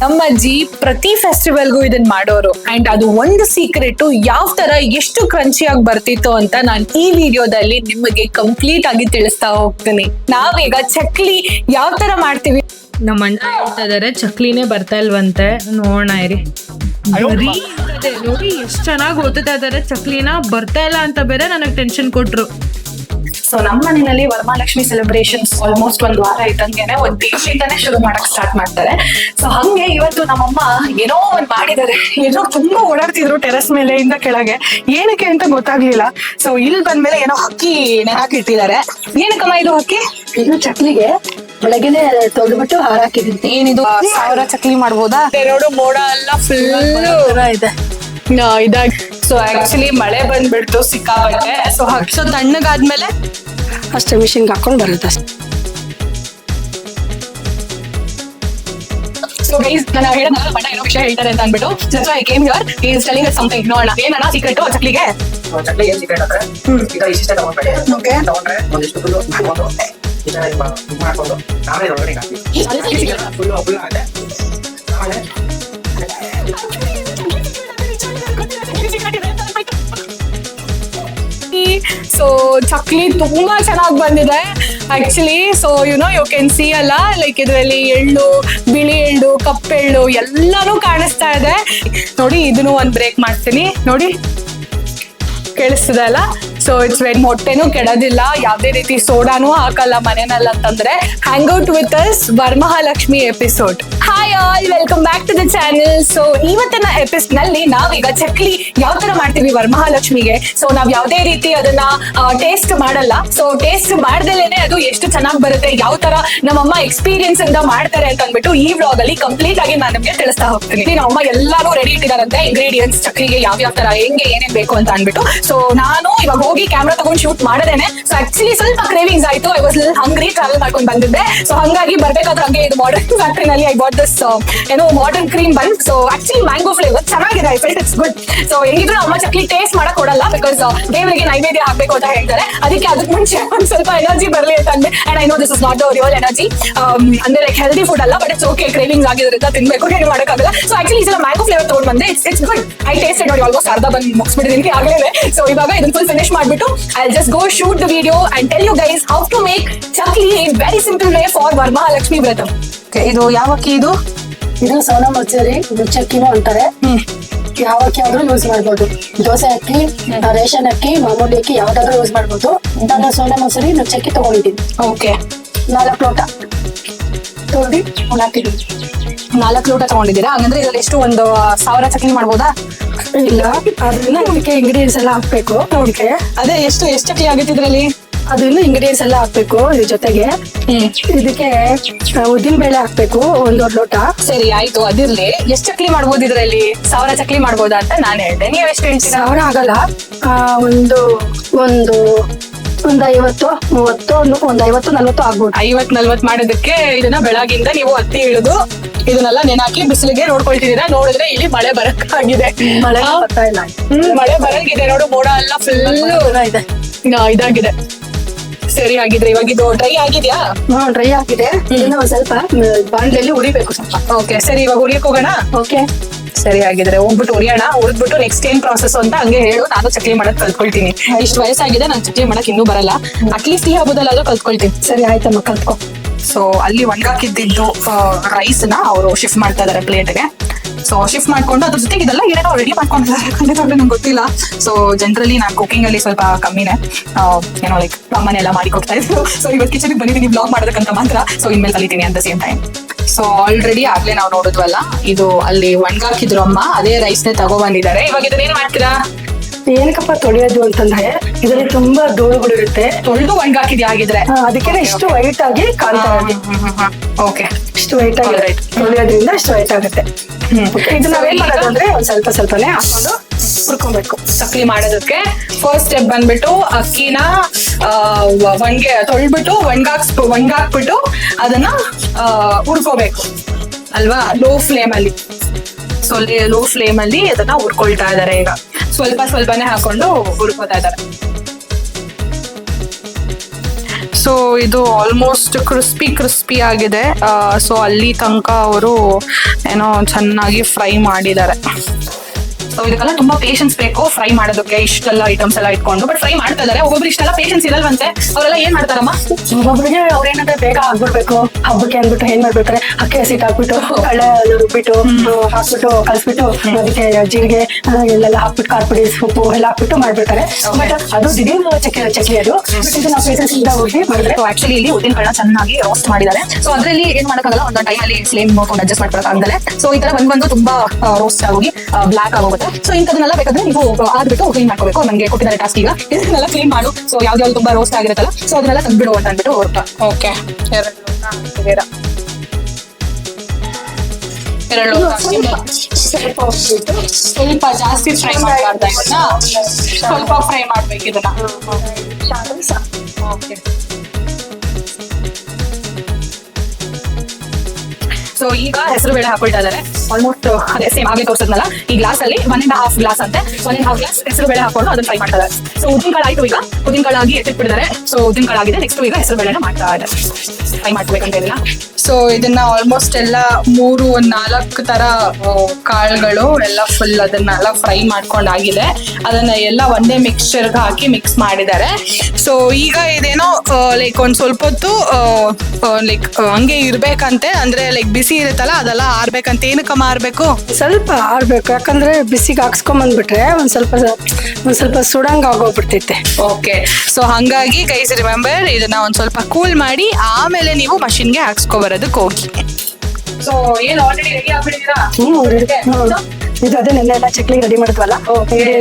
ನಮ್ಮ ಅಜ್ಜಿ ಪ್ರತಿ ಫೆಸ್ಟಿವಲ್ಗೂ ಇದನ್ನ ಮಾಡೋರು. ಅಂಡ್ ಅದು ಒಂದು ಸೀಕ್ರೆಟ್ ಯಾವ ತರ ಎಷ್ಟು ಕ್ರಂಚಿಯಾಗಿ ಬರ್ತಿತ್ತು ಅಂತ ನಾನು ಈ ವಿಡಿಯೋದಲ್ಲಿ ನಿಮಗೆ ಕಂಪ್ಲೀಟ್ ಆಗಿ ತಿಳಿಸ್ತಾ ಹೋಗ್ತೀನಿ. ನಾವೀಗ ಚಕ್ಲಿ ಯಾವ ತರ ಮಾಡ್ತೀವಿ? ನಮ್ಮ ಅಣ್ಣ ಹೇಳ್ತಾ ಇದಾರೆ ಚಕ್ಲಿನೇ ಬರ್ತಾ ಇಲ್ವಂತೆ. ನೋಡೋಣ ಇರಿ. ಬರೀ ನೋಡಿ ಎಷ್ಟು ಚೆನ್ನಾಗಿ ಓದ್ತಾ ಇದಾರೆ ಚಕ್ಲಿನ ಬರ್ತಾ ಇಲ್ಲ ಅಂತ ಬೇರೆ ನನಗೆ ಟೆನ್ಷನ್ ಕೊಟ್ರು. ಸೊ ನಮ್ಮ ಮನೆಯಲ್ಲಿ ವರಮಹಾಲಕ್ಷ್ಮಿ ಸೆಲೆಬ್ರೇಷನ್ಸ್ ಆಲ್ಮೋಸ್ಟ್ ಒಂದ್ ವಾರ ಇದ್ದಂಗೆನೆ ಒಂದ್ ದಿವಸದಿಂದಾನೆ ಶುರು ಮಾಡಕ್ ಸ್ಟಾರ್ಟ್ ಮಾಡ್ತಾರೆ. ಸೊ ಹಂಗೆ ಇವತ್ತು ನಮ್ಮಮ್ಮ ಏನೋ ಒಂದ್ ಮಾಡಿದ್ದಾರೆ. ಏನೋ ತುಂಬಾ ಓಡಾಡ್ತಿದ್ರು ಟೆರೆಸ್ ಮೇಲೆ ಇಂದ ಕೆಳಗೆ. ಏನಕ್ಕೆ ಅಂತ ಗೊತ್ತಾಗ್ಲಿಲ್ಲ. ಸೊ ಇಲ್ಲಿ ಬಂದ್ಮೇಲೆ ಏನೋ ಹಕ್ಕಿ ಹಾಕಿಟ್ಟಿದ್ದಾರೆ ಏನಕ್ಕಮ್ಮ ಇದು ಹಕ್ಕಿ ಇದು ಚಕ್ಲಿಗೆ ಬೆಳಗ್ಗೆನೆ ತೊಳೆದ್ಬಿಟ್ಟು ಹಾರಾಕಿದ್ದೀನಿ ಏನಿದು? ಸಾವಿರ ಚಕ್ಲಿ ಮಾಡ್ಬೋದಾ? ಎರಡು ಮೋಡ ಎಲ್ಲ ಫುಲ್ ಇದೆ. ಇದಾಗಿ ಸೊ ಆಕ್ಚುಲಿ ಮಳೆ ಬಂದ್ಬಿಡ್ತು ಸಿಕ್ಕಾಪಟ್ಟೆ. ಸೊ ಸೊ ತಣ್ಣಗಾದ್ಮೇಲೆ ಅಷ್ಟೇ ಮಿಷಿನ್ಗೆ ಹಾಕೊಂಡು ಬರುತ್ತೆ ಅಷ್ಟೇ. ಸೊ ಗೈಸ್ ನಾನು ಏನೋ ವಿಷಯ ಹೇಳ್ತಾರೆ ಅಂತ ಅಂದ್ಬಿಟ್ಟು. Just I came here is telling something ನೋಡೋಣ. ಏನಣ್ಣ ಸೀಕ್ರೆಟ್ ಚಕ್ಲಿಗೆ? ಚಟ್ಲಿ ಏನ್ ಸಿಕ್ರೇಟ್ ಅಂದ್ರೆ ಈಗ ಇಷ್ಟೇ ತಗೊಂಡ್ಬೇಡಿ. Okay. ತಗೊಂಡ್ರೆ ಒಂದಿಷ್ಟು ಫುಲ್ಲು ಹಾಕೊಂಡು ಈ ತರ ಇದು ಮಾ- ಇದು ಮಾಡ್ಕೊಂಡು ಆಮೇಲೆ ಇದ್ರೊಳಗಡೆ ಹಾಕಿ ಫುಲ್ಲು ಫುಲ್ ಆಗುತ್ತೆ ಆಮೇಲೆ ಸೊ ಚಕ್ಲಿ ತುಂಬಾ ಚೆನ್ನಾಗಿ ಬಂದಿದೆ actually so you know you can see ಅಲ್ಲ ಲೈಕ್ ಇದರಲ್ಲಿ ಎಳ್ಳು, ಬಿಳಿ ಎಳ್ಳು ಕಪ್ಪೆಳ್ಳು ಎಲ್ಲಾನು ಕಾಣಿಸ್ತಾ ಇದೆ. ನೋಡಿ, ಇದನ್ನು ಒಂದ್ ಬ್ರೇಕ್ ಮಾಡ್ತೀನಿ. ನೋಡಿ, ಕೇಳಿಸ್ತದೆ ಅಲ್ಲ? ಸೊ ಇಟ್ಸ್ ವೆರಿ ಮೊಟ್ಟೆನೂ ಕೆಡೋದಿಲ್ಲ. ಯಾವುದೇ ರೀತಿ ಸೋಡಾನು ಹಾಕಲ್ಲ ಮನೆಯಲ್ಲಿ ಅಂತಂದ್ರೆ hang out with us Varamahalakshmi episode hi all welcome back to the channel so ಇವತ್ತಿನ ಎಪಿಸೋಡ್ನಲ್ಲಿ ನಾವೀಗ ಚಕ್ಲಿ ಯಾವ ತರ ಮಾಡ್ತೀವಿ ವರಮಹಾಲಕ್ಷ್ಮಿಗೆ? ಸೊ ನಾವ್ ಯಾವುದೇ ರೀತಿ ಅದನ್ನ ಟೇಸ್ಟ್ ಮಾಡಲ್ಲ. ಸೊ ಟೇಸ್ಟ್ ಮಾಡ್ದಲೇನೆ ಅದು ಎಷ್ಟು ಚೆನ್ನಾಗಿ ಬರುತ್ತೆ, ಯಾವ ತರ ನಮ್ಮಮ್ಮ ಎಕ್ಸ್ಪೀರಿಯನ್ಸ್ ಇಂದ ಮಾಡ್ತಾರೆ ಅಂತ ಅಂದ್ಬಿಟ್ಟು ಈ ವ್ಲಾಗ್ ಅಲ್ಲಿ ಕಂಪ್ಲೀಟ್ ಆಗಿ ನಾನು ನಿಮ್ಗೆ ತಿಳಿಸ್ತಾ ಹೋಗ್ತೀನಿ. ನಮ್ಮಮ್ಮ ಎಲ್ಲಾರು ರೆಡಿ ಇಟ್ಟಿದಾರಂತೆ ಇಂಗ್ರೀಡಿಯೆಂಟ್ಸ್ ಚಕ್ಲಿಗೆ ಯಾವ ಯಾವ ತರ, ಹೆಂಗೆ ಏನೇನ್ ಬೇಕು ಅಂತ ಅಂದ್ಬಿಟ್ಟು. ಸೊ ನಾನು ಇವಾಗ ಹೋಗಿ ಕ್ಯಾಮ್ರಾ ತಗೊಂಡು ಶೂಟ್ ಮಾಡದೇನೆ. ಸೊ ಆಕ್ಚುಲಿ ಸ್ವಲ್ಪ ಕ್ರೇವಿಂಗ್ಸ್ ಆಯ್ತು. ಐ ವಾಸ್ ಹಂಗ್ರಿ ಟ್ರಾವೆಲ್ ಮಾಡ್ಕೊಂಡು ಬಂದಿದ್ದೆ. ಸೊ ಹಂಗಾಗಿ ಬರ್ಬೇಕಾದ್ರೆ ಹಂಗೆ ಇದು ಮಾಡರ್ನ್ ಫ್ಯಾಕ್ಟ್ರಿನಲ್ಲಿ ಐ ಬಾಟ್ ದಿಸ್ ಏನೋ modern cream bun so actually mango flavour ಚೆನ್ನಾಗಿದೆ. I felt it's good so ಹೆಂಗಿದ್ರು ಅಮ್ಮ ಚಕ್ಲಿ ಟೇಸ್ಟ್ ಮಾಡಕ್ ಕೊಡಲ್ಲ ಬಿಕಾಸ್ ದೇವರಿಗೆ ನೈವೇದ್ಯ ಹಾಕ್ಬೇಕು ಅಂತ ಹೇಳ್ತಾರೆ. ಅದಕ್ಕೆ ಅದಕ್ಕೆ ಮುಂಚೆ ಒಂದ್ ಸ್ವಲ್ಪ ಎನರ್ಜಿ ಬರಲಿ ಅಂತ ಅಂದೆ. And I know this is not real energy ಅಂದ್ರೆ ಲೈಕ್ ಹೆಲ್ದಿ ಫುಡ್ ಅಲ್ಲ ಬಟ್ ಇಟ್ಸ್ ಓಕೆ ಕ್ರೇವಿಂಗ್ಸ್ ಆಗಿದ್ರಿಂದ ತಿನ್ಬೇಕು. ಏನು ಮಾಡಕ್ಕಾಗಲ್ಲ. ಸೊ ಆಕ್ಚುಲಿ ಈ ಸಲ ಮ್ಯಾಂಗೋ ಫ್ಲೇವರ್ ತಗೊಂಡ್ ಬಂದೆ. It's it's good I taste ನೋಡಿ ಆಲ್ಮೋಸ್ಟ್ ಅರ್ಧ ಬಂದು ಮುಗಿಸ್ಬಿಟ್ಟಿದ್ದೀನಿ. ಆಗಲೇ ಸೊ ಇವಾಗ ಇದನ್ನ ಫುಲ್ ಫಿನಿಶ್ ಮಾಡ್ಬಿಟ್ಟು I just go shoot the video and tell you guys how to make chakli in very simple way for Varamahalakshmi vrata ಇದು ಯಾವ ಅಕ್ಕಿ ಇದು? ಇದು ಸೋನಾ ಮಸೂರಿ ಇದು ಚಕ್ಕಿನೂ ಅಂತಾರೆ. ಯಾವ ಅಕ್ಕಿ ಆದ್ರೂ ಯೂಸ್ ಮಾಡ್ಬೋದು. ದೋಸೆ ಅಕ್ಕಿ ರೇಷನ್ ಅಕ್ಕಿ ಮಾಮೂಲಿ ಅಕ್ಕಿ ಯಾವ್ದಾದ್ರು ಯೂಸ್ ಮಾಡ್ಬೋದು. ನಾನು ಸೋನಾ ಮಸೂರಿ ಚಕ್ಕಿ ತಗೊಂಡಿದ್ದೀನಿ. ಓಕೆ ನಾಲ್ಕು ಲೋಟ. ತೊಳೆದು ಹಾಕಿದ್ದೀನಿ ನಾಲ್ಕು ಲೋಟ ತಗೊಂಡಿದ್ದೀರಾ? ಹಂಗಂದ್ರೆ ಇದ್ರಲ್ಲಿ ಎಷ್ಟು ಒಂದು ಸಾವಿರ ಚಕ್ಲಿ ಮಾಡ್ಬೋದಾ? ಇಲ್ಲ ಅದನ್ನ ಅದಕ್ಕೆ ಇಂಗ್ರೀಡಿಯೆಂಟ್ಸ್ ಎಲ್ಲ ಹಾಕ್ಬೇಕು ಅದಕ್ಕೆ ಅದೇ ಎಷ್ಟು ಎಷ್ಟು ಚಕ್ಲಿ ಆಗುತ್ತೆ ಇದ್ರಲ್ಲಿ? ಅದನ್ನ ಇಂಗ್ರೀಡಿಯೆಂಟ್ಸ್ ಎಲ್ಲ ಹಾಕ್ಬೇಕು ಇದ್ರ ಜೊತೆಗೆ ಇದಕ್ಕೆ ಉದ್ದಿನ ಬೇಳೆ ಹಾಕ್ಬೇಕು ಒಂದೊಂದು ಲೋಟ. ಸರಿ ಆಯ್ತು ಅದಿರ್ಲಿ. ಎಷ್ಟು ಚಕ್ಲಿ ಮಾಡ್ಬೋದು ಇದ್ರಲ್ಲಿ? ಸಾವಿರ ಚಕ್ಲಿ ಮಾಡ್ಬೋದಾ ಅಂತ ನಾನು ಹೇಳ್ದೆ. ನೀವ್ ಎಷ್ಟು ಹೇಳ್ತೀರಾ? ಸಾವಿರ ಆಗಲ್ಲ ಆ, ಒಂದು ಒಂದು ಒಂದ್ ಐವತ್ತು ಮೂವತ್ತು ಒಂದು- ಒಂದ್ ಐವತ್ತು ನಲ್ವತ್ತು ಆಗ್ಬೋದು. ಐವತ್ ನಲ್ವತ್ ಮಾಡೋದಕ್ಕೆ ಇದನ್ನ ಬೆಳಗಿಂದ ನೀವು ಹತ್ತಿ ಇಳಿದು ಇದನ್ನೆಲ್ಲ ನೆನಾಕಿ ಬಿಸಿಲಿಗೆ ನೋಡ್ಕೊಳ್ತಿದ್ದೀರಾ? ನೋಡಿದ್ರೆ ಇಲ್ಲಿ ಮಳೆ ಬರಕ್ಕಾಗಿದೆ. ಮಳೆ ಮಳೆ ಬರಂಗಿದೆ ನೋಡು ಮೋಡ ಎಲ್ಲ ಫುಲ್ ಇದೆ. ಇದಾಗಿದೆ. ಸರಿ ಆಗಿದ್ರೆ ಇವಾಗ ಇದು ಡ್ರೈ ಆಗಿದ್ಯಾ? ಹಾ ಡ್ರೈ ಆಗಿದೆ. ಇನ್ನು ಒಂದ್ ಸ್ವಲ್ಪ ಬಾಂಡ್ಲಲ್ಲಿ ಉರಿಬೇಕು ಸ್ವಲ್ಪ. ಓಕೆ ಸರಿ ಇವಾಗ ಉರಿಯಕ್ ಹೋಗೋಣ? ಓಕೆ ಸರಿ ಆಗಿದ್ರೆ ಹೋಗ್ಬಿಟ್ಟು ಉರಿಯೋಣ ಉರಿದ್ಬಿಟ್ಟು ನೆಕ್ಸ್ಟ್ ಏನ್ ಪ್ರಾಸೆಸ್ ಅಂತ ಹಂಗೆ ಹೇಳು. ನಾನು ಚಕ್ಲಿ ಮಾಡಕ್ ಕಲ್ತ್ಕೊಳ್ತೀನಿ. ಇಷ್ಟು ವಯಸ್ಸಾಗಿದೆ ನಾನು ಚಕ್ಲಿ ಮಾಡಕ್ ಇನ್ನೂ ಬರಲ್ಲ. ಅಟ್ಲೀಸ್ಟ್ ಈ ಹಬ್ಬದಲ್ಲಾದ್ರೂ ಕಲ್ತ್ಕೊಳ್ತೀನಿ. ಸರಿ ಆಯ್ತಮ್ಮ ಕಲ್ತ್ಕೊ. ಸೊ ಅಲ್ಲಿ ಒಣಗಾಕಿದ್ದು ರೈಸ್ನ ಅವರು ಶಿಫ್ಟ್ ಮಾಡ್ತಾ ಇದಾರೆ ಪ್ಲೇಟ್ಗೆ ಸೊ ಶಿಫ್ಟ್ ಮಾಡ್ಕೊಂಡು ಅದ್ರ ಜೊತೆಗೆ ಇದೆಲ್ಲ ಏನೇನೋ ರೆಡಿ ಮಾಡ್ಕೊಂಡಿದ್ದಾರೆ. ಖಂಡಿತವಾಗ್ಲೂ ನಂಗೆ ಗೊತ್ತಿಲ್ಲ. ಸೊ ಜನರಲಿ ನಾನು ಕುಕಿಂಗ್ ಅಲ್ಲಿ ಸ್ವಲ್ಪ ಕಮ್ಮಿನೇ. ಏನೋ ಲೈಕ್ ಅಮ್ಮನೆ ಎಲ್ಲ ಮಾಡಿ ಕೊಡ್ತಾ ಇದ್ರು. ಸೊ ಇವತ್ತು ಕಿಚನ್ಗೆ ಬಂದಿದ್ದೀನಿ ಬ್ಲಾಗ್ ಮಾಡೋದಕ್ಕಂತ ಮಾತ್ರ. ಸೊ ಇನ್ಮೇಲೆ ಕಲಿತೀನಿ ಅಂತ ಸೇಮ್ ಟೈಮ್ ಸೊ ಆಲ್ರೆಡಿ ಆಗ್ಲೇ ನಾವು ನೋಡಿದ್ವಲ್ಲ, ಇದು ಅಲ್ಲಿ ಒಣಗಾಕಿದ್ರು ಅಮ್ಮ, ಅದೇ ರೈಸ್ ನೇ ತಗೋ ಬಂದಿದ್ದಾರೆ. ಇವಾಗ ಇದನ್ನ ಏನ್ ಮಾಡ್ತೀರಾ? ಏನಕ್ಕಪ್ಪ ತೊಳೆಯೋದು ಅಂತಂದ್ರೆ ಇದರಲ್ಲಿ ತುಂಬಾ ಧೂಳುಗಳಿರುತ್ತೆ. ತೊಳೆದು ಒಣಗಾಕಿದ್ಯ ಆಗಿದ್ರೆ ಅದಕ್ಕೆ ಇಷ್ಟು ವೈಟ್ ಆಗಿ ಕಾಣ್ತಾ ಇದೆ. ಓಕೆ ಇಷ್ಟು ವೈಟ್ ಆಗಿ Alright. ತೊಳೆಯೋದ್ರಿಂದ ಇಷ್ಟು ವೈಟ್ ಆಗುತ್ತೆ. ಇದು ನಾವೇನ್ ಮಾಡೋದಂದ್ರೆ ಒಂದ್ ಸ್ವಲ್ಪ ಸ್ವಲ್ಪನೇ ಹಾಕೊಂಡು ಹುರ್ಕೊಬೇಕು. ಸಕ್ಲಿ ಮಾಡೋದಕ್ಕೆ ಫಸ್ಟ್ ಸ್ಟೆಪ್ ಬಂದ್ಬಿಟ್ಟು ಅಕ್ಕಿನ ಆ, ವ- ಒಣ್ಗೆ ತೊಳ್ಬಿಟ್ಟು ಒಣ್ಗಾಕ್ಸ್ ಒಣ್ಗಾಕ್ಬಿಟ್ಟು ಅದನ್ನ ಆ, ಹುರ್ಕೋಬೇಕು. ಅಲ್ವಾ? ಲೋ ಫ್ಲೇಮ್ ಅಲ್ಲಿ. ಸೊ ಲೋ ಫ್ಲೇಮ್ ಅಲ್ಲಿ ಅದನ್ನ ಹುರ್ಕೊಳ್ತಾ ಇದಾರೆ ಈಗ. ಸ್ವಲ್ಪ ಸ್ವಲ್ಪನೇ ಹಾಕೊಂಡು ಹುಡುಕೋತಾ ಇದ್ದಾರೆ. ಸೊ ಇದು ಆಲ್ಮೋಸ್ಟ್ ಕ್ರಿಸ್ಪಿ ಕ್ರಿಸ್ಪಿ ಆಗಿದೆ. ಸೊ ಅಲ್ಲಿ ತನಕ ಅವರು ಏನೋ ಚೆನ್ನಾಗಿ ಫ್ರೈ ಮಾಡಿದ್ದಾರೆ. ಸೊ ಇದಕ್ಕೆಲ್ಲ ತುಂಬಾ ಪೇಷನ್ಸ್ ಬೇಕು. ಫ್ರೈ ಮಾಡೋದಕ್ಕೆ ಇಷ್ಟೆಲ್ಲ ಐಟಮ್ಸ್ ಎಲ್ಲ ಇಟ್ಕೊಂಡು ಬಟ್ ಫ್ರೈ ಮಾಡ್ತಾ ಇದಾರೆ ಒಬ್ಬೊಬ್ರು ಇಷ್ಟೆಲ್ಲ ಪೇಷನ್ಸ್ ಇರಲ್ವಂತೆ. ಅವರೆಲ್ಲ ಏನ್ ಮಾಡ್ತಾರಮ್ಮ? ಒಬ್ಬೊಬ್ರಿಗೆ ಅವ್ರೇನಂದ್ರೆ ಬೇಗ ಆಗ್ಬಿಡ್ಬೇಕು. ಹಬ್ಬಕ್ಕೆ ಅಂದ್ಬಿಟ್ಟು ಏನ್ ಮಾಡ್ಬೇಕಾರೆ ಅಕ್ಕಿ ಹಸಿಟ್ ಹಾಕ್ಬಿಟ್ಟು ಕಳ್ಳೆ ರುಬ್ಬಿಟ್ಟು ಹಾಕ್ಬಿಟ್ಟು ಕಲ್ಸ್ಬಿಟ್ಟು ಅದಕ್ಕೆ ಜೀರಿಗೆ ಎಲ್ಲೆಲ್ಲ ಹಾಕ್ಬಿಟ್ಟು ಖಾರ ಪುಡಿ ಉಪ್ಪು ಎಲ್ಲ ಹಾಕ್ಬಿಟ್ಟು ಮಾಡ್ಬಿಡ್ತಾರೆ. ಬಟ್ ಅದು ದಿಢೀರ್ ಚಕ್ಲಿ ಚಕ್ಲಿ ಅದು. ಇದು ನಾವು ಪೇಸಸ್ ಇಂದ ಹೋಗಿ ಮಾಡಿದ್ರೆ ಆಕ್ಚುಲಿ ಇಲ್ಲಿ ಉದ್ದಿನ ಚೆನ್ನಾಗಿ ರೋಸ್ಟ್ ಮಾಡಿದ್ದಾರೆ. ಸೊ ಅದ್ರಲ್ಲಿ ಏನ್ ಮಾಡಕ್ಕಾಗಲ್ಲ ಒಂದೊಂದು ಟೈಮ್ ಅಲ್ಲಿ ಫ್ಲೇಮ್ ನೋಡ್ಕೊಂಡು ಅಡ್ಜಸ್ಟ್ ಮಾಡ್ಕೊಳಕ್ಕಾಗಲ್ಲ ಸೊ ಈ ತರ ಬಂದ್ ಬಂದು ತುಂಬಾ ರೋಸ್ಟ್ ಆಗಿ ಬ್ಲಾಕ್ ಆಗೋಗುತ್ತೆ. ಸೊ ಇಂಥದನ್ನೆಲ್ಲ ಬೇಕಾದ್ರೆ ನೀವು ಆಗ್ಬಿಟ್ಟು ಕ್ಲೀನ್ ಮಾಡ್ಕೋಬೇಕು. ನಂಗೆ ಕೊಟ್ಟಿದ್ದಾರೆ ಟಾಸ್ಕ್ ಈಗ. ಇದನ್ನೆಲ್ಲ ಕ್ಲೀನ್ ಮಾಡು. ಸೊ ಯಾವ್ದು ತುಂಬಾ ರೋಸ್ಟ್ ಆಗಿರುತ್ತಲ್ಲ ಸೊ ಅದನ್ನೆಲ್ಲ ತಂದ್ಬಿಡು ಅಂತ ಅಂದ್ಬಿಟ್ಟು ಓಕೆ ಎರಡು ಸ್ವಲ್ಪ ಸ್ವಲ್ಪ ಜಾಸ್ತಿ ಫ್ರೈ ಮಾಡಬಾರ್ದ ಇದನ್ನ ಸ್ವಲ್ಪ ಫ್ರೈ ಮಾಡ್ಬೇಕು ಇದನ್ನ ಓಕೆ ಸೊ ಈಗ ಹೆಸರು ಬೇಳೆ ಹಾಕೊಳ್ತಾ ಆಲ್ಮೋಸ್ಟ್ ಅದೇ ಸೇಮ್ ಆಗೇ ತೋರಿಸಿದ್ನಲ್ಲ. ಈ ಗ್ಲಾಸ್ ಅಲ್ಲಿ ಒನ್ ಅಂಡ್ ಹಾಫ್ ಗ್ಲಾಸ್ ಅಂತೆ. ಒನ್ ಅಂಡ್ ಹಾಫ್ ಗ್ಲಾಸ್ ಹೆಸರು ಬೇಳೆ ಹಾಕೊಂಡು ಅದನ್ನ ಫ್ರೈ ಮಾಡ್ತಾ ಇದ್ದಾರೆ ಸೊ ಉದ್ದಿನ ಕಾಳು ಆಯ್ತು ಈಗ. ಉದ್ದಿನ ಕಾಳು ಆಗಿ ಎತ್ತಿಟ್ಬಿಟ್ಟಿದ್ದಾರೆ. ಸೊ ಉದ್ದಿನ ನೆಕ್ಸ್ಟ್ ಈಗ ಹೆಸರು ಬೇಳೆನ ಮಾಡ್ತಾ ಇದ್ದಾರೆ. ಫ್ರೈ ಮಾಡ್ಬೇಕಂತ ಇದನ್ನ ಸೊ ಇದನ್ನ ಆಲ್ಮೋಸ್ಟ್ ಎಲ್ಲ ಮೂರು ಒಂದ್ ನಾಲ್ಕು ತರ ಕಾಳುಗಳು ಎಲ್ಲ ಫುಲ್ ಅದನ್ನೆಲ್ಲ ಫ್ರೈ ಮಾಡ್ಕೊಂಡಾಗಿದೆ ಅದನ್ನ ಎಲ್ಲ ಒಂದೇ ಮಿಕ್ಸ್ಚರ್ ಹಾಕಿ ಮಿಕ್ಸ್ ಮಾಡಿದ್ದಾರೆ. ಸೊ ಈಗ ಇದೇನೋ ಲೈಕ್ ಒಂದ್ ಸ್ವಲ್ಪ ಹೊತ್ತು ಲೈಕ್ ಹಂಗೆ ಇರ್ಬೇಕಂತೆ. ಅಂದ್ರೆ ಲೈಕ್ ಬಿಸಿ ಇರುತ್ತಲ್ಲ ಅದೆಲ್ಲ ಆರ್ಬೇಕಂತ ಏನಕ್ಕಮ್ಮ ಆರ್ಬೇಕು ಸ್ವಲ್ಪ ಆರ್ಬೇಕು ಯಾಕಂದ್ರೆ ಬಿಸಿಗೆ ಹಾಕ್ಸ್ಕೊಂಡ್ ಬಂದ್ಬಿಟ್ರೆ ಒಂದ್ ಸ್ವಲ್ಪ ಒಂದ್ ಸ್ವಲ್ಪ ಸುಡಂಗ್ ಆಗೋಗ್ಬಿಡ್ತೈತೆ. ಓಕೆ ಸೊ ಹಂಗಾಗಿ ಗೈಸ್ ರಿಮೆಂಬರ್ ಇದನ್ನ ಒಂದ್ ಸ್ವಲ್ಪ ಕೂಲ್ ಮಾಡಿ ಆಮೇಲೆ ನೀವು ಮಷಿನ್ಗೆ ಹಾಕ್ಸ್ಕೊ ಬರೋದಕ್ಕೆ ಹೋಗಿ. ಸೊ ಏನ್ ಆಲ್ರೆಡಿ ರೆಡಿ ಆಗ್ಬಿಟ್ಟಿದ್ದೀರಾ? ಹ್ಮ್. ಇದು ಅದೇ ನೆನ್ನೆ ಎಲ್ಲ ಚಕ್ಲಿ ರೆಡಿ ಮಾಡಿದ್ವಲ್ಲ?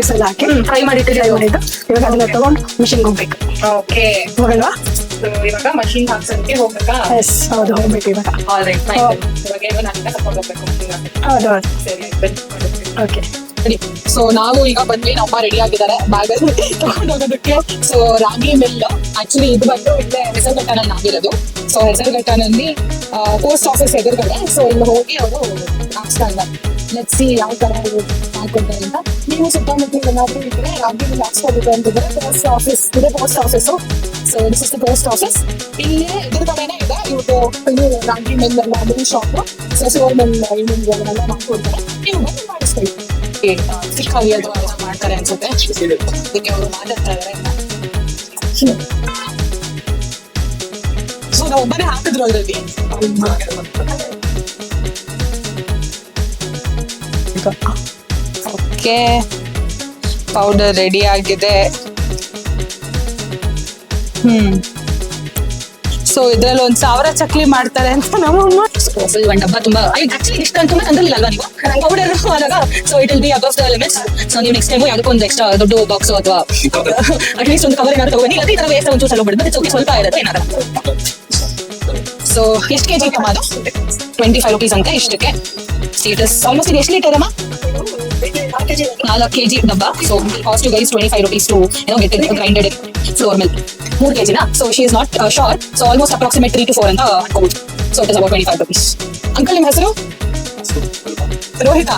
ಎಲ್ಲ ಹಾಕಿ ಫ್ರೈ ಮಾಡಿ ಫ್ರೈ ಮಾಡಿದ್ದು. ಇವಾಗ ಅದನ್ನ ತಗೊಂಡು ಮಿಷಿನ್ಗೆ ಹೋಗ್ಬೇಕು. ಓಕೆ ಹೋಗಲ್ವಾ? ಸೊ ಇವಾಗ ಮಷಿನ್ ಹಾಕ್ಸೋದಕ್ಕೆ ಹೋಗ್ಬೇಕಾ? ಎಸ್ ಹೌದು ಹೋಗ್ಬೇಕು ಇವಾಗ. ಆಲ್ ರೈಟ್ ಹಾ. ಇವಾಗ ನಾನು ಕರ್ಕೊಂಡು ಹೋಗ್ಬೇಕು ಹೌದು ಹೌದು. ಸರಿ ಓಕೆ ಸರಿ ಸೊ ನಾವು ಈಗ ಬಂದ್ವಿ ನಮ್ಮ ರೆಡಿ ಆಗಿದ್ದಾರೆ. ಬ್ಯಾಗ್ ತಗೊಂಡು ಹೋಗೋದಕ್ಕೆ. ಸೊ ರಾಗಿ ಮಿಲ್ ಆಕ್ಚುಲಿ ಇದು ಬಂದು ಇಲ್ಲೇ ಹೆಸರುಘಟ್ಟನಲ್ಲಿ ಆಗಿರೋದು. ಸೊ ಹೆಸರುಘಟ್ಟನಲ್ಲಿ ಪೋಸ್ಟ್ ಆಫೀಸ್ ಎದುರುಗಡೆ. ಸೊ ಇಲ್ಲಿ ಹೋಗಿ ಅವರು ಹಾಕ್ಸ್ತಾ ಇದ್ದಾರೆ. ಸಿ ಯಾವ ತರ ಮಾಡ್ಕೊಡ್ತಾರೆ ಅಂತ. ನೀವು ಸುತ್ತಮುತ್ತ ಏನಾದ್ರೂ ಇದ್ರೆ ರಾಗಿ ಮಿಲ್ ಹಾಕ್ಸ್ಕೋಬೇಕು ಅಂತಿದ್ರೆ ಪೋಸ್ಟ್ ಆಫೀಸ್ ಇದೆ post office so this is the post office ಇಲ್ಲೇ ಎದುರುಗಡೆನೆ ಇದೆ ಇವ್ರದ್ದು ಇದು ರಾಗಿ ಮಿಲ್ ಎಲ್ಲ ಅಂಗಡಿ ಶಾಪ್ ಸೊ ಸೋರ್ ಮಿಲ್ ಇದನ್ನೆಲ್ಲ ಮಾಡ್ಕೊಡ್ತಾರೆ. ನೀವು ಬಂದು ಮಾಡಿಸ್ಕೊಳ್ಳಿ. ಸಿಕ್ಕಾಗಿ ಅದು ಮಾಡ್ತಾರೆ ಅನ್ಸುತ್ತೆ. ಅದಕ್ಕೆ ಅವರು ಮಾತಾಡ್ತಾ ಇದಾರೆ ಸೊ ನಾವು ಒಬ್ಬನೇ ಹಾಕಿದ್ರು ಅದರಲ್ಲಿ. ಓಕೆ. ಪೌಡರ್ ರೆಡಿ ಆಗಿದೆ. ಹ್ಮ್. ಸೊ ಇದ್ರಲ್ಲಿ ಒಂದ್ ಸಾವಿರ ಚಕ್ಲಿ ಮಾಡ್ತಾರೆ ಅಂತ ನಮ್ಮಮ್ಮ ಫುಲ್ ಒಂದ್ ಡಬ್ಬ ತುಂಬಾ ಆಕ್ಚುಲಿ ಇಷ್ಟ ಅಂತ ತಂದಿರಲಿಲ್ಲ ಅಲ್ವಾ ನೀವು? ಪೌಡರ್ ಆದಾಗ so it will be above the limits so ನೀವು ನೆಕ್ಸ್ಟ್ ಟೈಮ್ ಯಾವ್ದಕ್ಕೊಂದು ಎಕ್ಸ್ಟ್ರಾ ದೊಡ್ಡ ಬಾಕ್ಸ್ ಅಥವಾ ಅಟ್ಲೀಸ್ಟ್ ಒಂದು ಕವರ್ ಏನಾದ್ರು ತಗೊಂಡು ಈ ತರ ವೇಸ್ಟ್ ಒಂಚೂರು ಚಲೋ ಬಿಡ್ಬೇಕು ಸ್ವಲ್ಪ ಇರುತ್ತೆ ಏನಾದ್ರು. ಸೊ ಎಷ್ಟು ಕೆಜಿ ಅದು? ಟ್ವೆಂಟಿ ಫೈವ್ ರುಪೀಸ್ ಅಂತ ಇಷ್ಟಕ್ಕೆ. ಸ್ಟೇಟಸ್ ಆಲ್ಮೋಸ್ಟ್ ಇದು ಎಷ್ಟು ಲೀಟರ್ ಅಮ್ಮ ನಾಲ್ಕು ಕೆಜಿ ಡಬ್ಬ so cost guys twenty five rupees to ಏನೋ ಗೆಟ್ ಗ್ರೈಂಡೆಡ್ ಫ್ಲೋರ್ ಮಿಲ್ಕ್ ಮೂರು ಕೆಜಿನ so she is not sure so almost approximate three to four ಅಂತ ಹಾಕೋಬಹುದು so it is about twenty five rupees uncle ನಿಮ್ಮ ಹೆಸರು? ರೋಹಿತ